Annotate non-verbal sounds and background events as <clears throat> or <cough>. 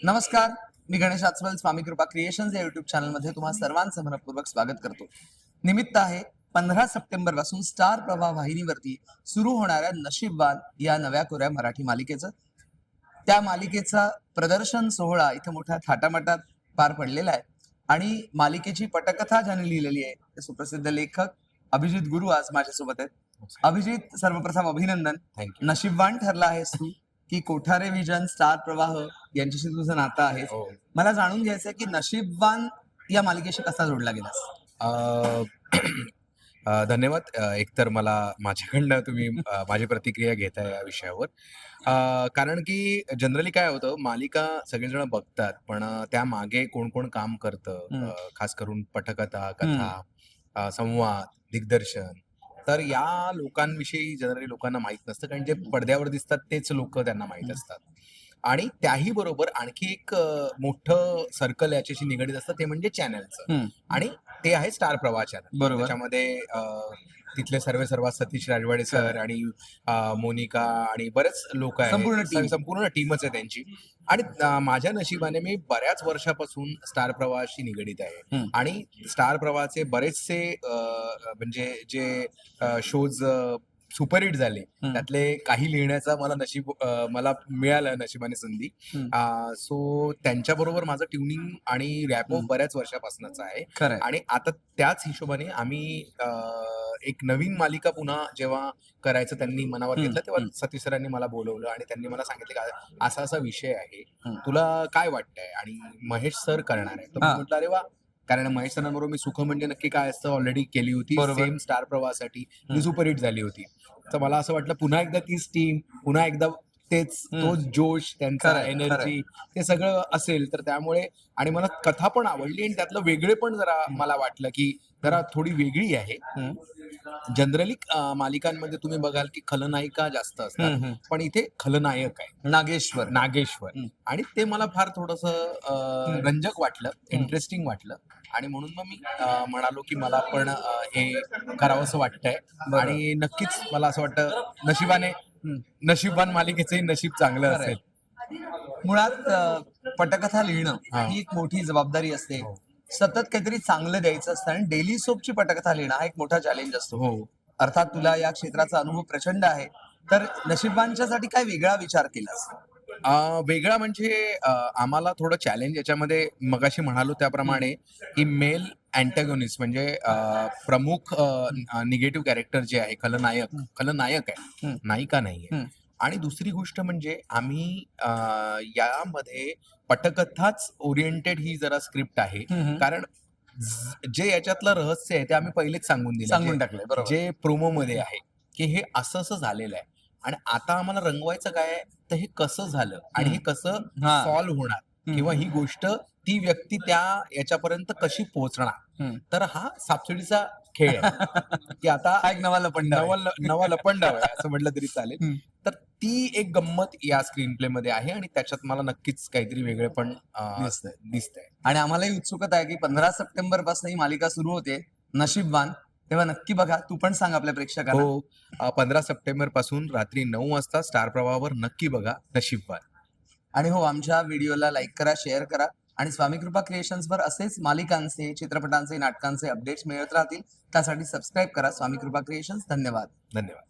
नमस्कार मी गणेश आचवल स्वामी कृपा क्रिएशन्स या युट्यूब चॅनलमध्ये तुम्हा सर्वांचं मनपूर्वक स्वागत करतो. निमित्त आहे पंधरा सप्टेंबरपासून स्टार प्रवाह वाहिनीवरती सुरू होणाऱ्या नशीबवान या नव्या कोऱ्या मराठी मालिकेचं. त्या मालिकेचा प्रदर्शन सोहळा इथं मोठ्या थाटामाटात पार पडलेला आहे. आणि मालिकेची पटकथा ज्याने लिहिलेली आहे ते सुप्रसिद्ध लेखक अभिजित गुरु आज माझ्यासोबत आहेत. अभिजित सर्वप्रथम अभिनंदन. नशीबवान ठरला आहेस तू की कोठारे विजन स्टार प्रवाह यांच्याशी तुझं नातं आहे. हो. मला जाणून घ्यायचं आहे की नशीबवान या मालिकेशी कसा जोडला गेलास? अ, <clears throat> अ, धन्यवाद. अ, एकतर मला माझ्याकडनं तुम्ही अ, माझी प्रतिक्रिया घेताय या विषयावर. अ, कारण की जनरली काय होतं मालिका सगळेजण बघतात पण अ, त्या मागे कोण कोण काम करतं हम्म. अ, खास करून पटकथा कथा अ, संवाद दिग्दर्शन तर या लोकांविषयी जनरली लोकांना माहीत नसतं कारण जे पडद्यावर दिसतात तेच लोक त्यांना माहीत. असतात. आणि त्याही बरोबर आणखी एक मोठं सर्कल याच्याशी निगडीत असतं ते म्हणजे चॅनलचं. आणि ते आहे स्टार प्रवाह चॅनल बरोबर. त्याच्यामध्ये तिथले सर्व सर्व सतीश राजवाडे सर आणि मोनिका आणि बरेच लोक आहेत. संपूर्ण संपूर्ण टीमच आहे त्यांची. आणि माझ्या नशिबाने मी बऱ्याच वर्षापासून स्टार प्रवाहाशी निगडीत आहे. आणि स्टार प्रवाहाचे बरेचसे म्हणजे जे शोज सुपरहिट झाले. त्यातले काही लिहिण्याचा मला नशीब मला मिळालं नशिबाने संधी. सो त्यांच्याबरोबर माझं ट्युनिंग आणि रॅपो. बऱ्याच वर्षापासूनच आहे आणि आता त्याच हिशोबाने आम्ही एक नवीन मालिका पुन्हा जेव्हा करायचं त्यांनी मनावर घेतलं तेव्हा. सतीश सरांनी मला बोलवलं आणि त्यांनी मला सांगितलं की असा असा विषय आहे. तुला काय वाटतंय आणि महेश सर करणार आहे तर. म्हटलं अरे वा कारण महेश सरांबरोबर मी सुख म्हणजे नक्की काय असतं ऑलरेडी केली होती बरोबर. सेम स्टार प्रवाहासाठी हम्म. ती सुपरहिट झाली होती तर मला असं वाटलं पुन्हा एकदा तीच टीम पुन्हा एकदा तेच हम्म. तोच जोश त्यांचा खरंय, एनर्जी ते सगळं असेल तर त्यामुळे आणि मला कथा पण आवडली आणि त्यातलं वेगळे पण जरा मला वाटलं की जरा थोडी वेगळी आहे हम्म. जनरली मालिकांमध्ये तुम्ही बघाल की खलनायिका जास्त असतात. पण इथे खलनायक आहे नागेश्वर नागेश्वर. आणि ते मला फार थोडस रंजक वाटलं. इंटरेस्टिंग वाटलं आणि म्हणून मग मी म्हणालो की मला पण हे करावंसं वाटतंय. आणि नक्कीच मला असं वाटतं नशिबाने. नशिबान मालिकेचंही नशीब चांगलं. असेल मुळात पटकथा लिहिणं हा. ही एक मोठी जबाबदारी असते हो. सतत काहीतरी चांगलं द्यायचं असतं आणि डेली सोपची पटकथा लिहिणं हा एक मोठा चॅलेंज असतो. हो. अर्थात तुला या क्षेत्राचा अनुभव प्रचंड आहे. तर नशिबांच्यासाठी काय वेगळा विचार केलास? वेगळा म्हणजे आम्हाला थोडं चॅलेंज याच्यामध्ये मगाशी म्हणालो त्याप्रमाणे की मेल अँटॅगोनिस्ट म्हणजे प्रमुख निगेटिव्ह कॅरेक्टर जे आहे खलनायक खलनायक आहे. नायिका नाहीये. हम्म. आणि दुसरी गोष्ट म्हणजे आम्ही अ, यामध्ये पटकथाच ओरिएंटेड ही जरा स्क्रिप्ट आहे. हम्म. कारण ज- जे याच्यातलं रहस्य आहे ते आम्ही पहिलेच सांगून दिलं. सांगून जे- टाकलंय बरोबर. जे प्रोमो मध्ये आहे की हे असं असं झालेलं आहे. आणि आता आम्हाला रंगवायचं काय आहे? तर हे कसं झालं? आणि हे कसं हा. सॉल्व्ह होणार? हम्म. किंवा ही गोष्ट ती व्यक्ती त्या याच्यापर्यंत कशी पोहोचणार? हम्म. तर हा सापशिडीचा खेळ आहे. <laughs> की आता हा एक नवा लपंड नवा नवा लपंडाव आहे असं म्हटलं तरी चालेल. हम्म. ती एक गंमत या स्क्रीन प्ले मध्ये आहे आणि त्याच्यात मला नक्कीच काहीतरी वेगळे पण दिसतंय. दिसतंय. आणि आम्हालाही उत्सुकता आहे की पंधरा सप्टेंबरपासून ही मालिका सुरू होते नशीबवान. तेव्हा नक्की बघा तू पण सांग आपल्या प्रेक्षकांना. हो पंधरा सप्टेंबरपासून रात्री नऊ वाजता स्टार प्रवाहावर नक्की बघा नशीबवान. आणि हो आमच्या व्हिडिओला लाईक करा शेअर करा आणि स्वामी कृपा क्रिएशन्सवर असेच मालिकांचे चित्रपटांचे नाटकांचे अपडेट्स मिळत राहतील त्यासाठी सबस्क्राईब करा. स्वामी कृपा क्रिएशन्स धन्यवाद. धन्यवाद.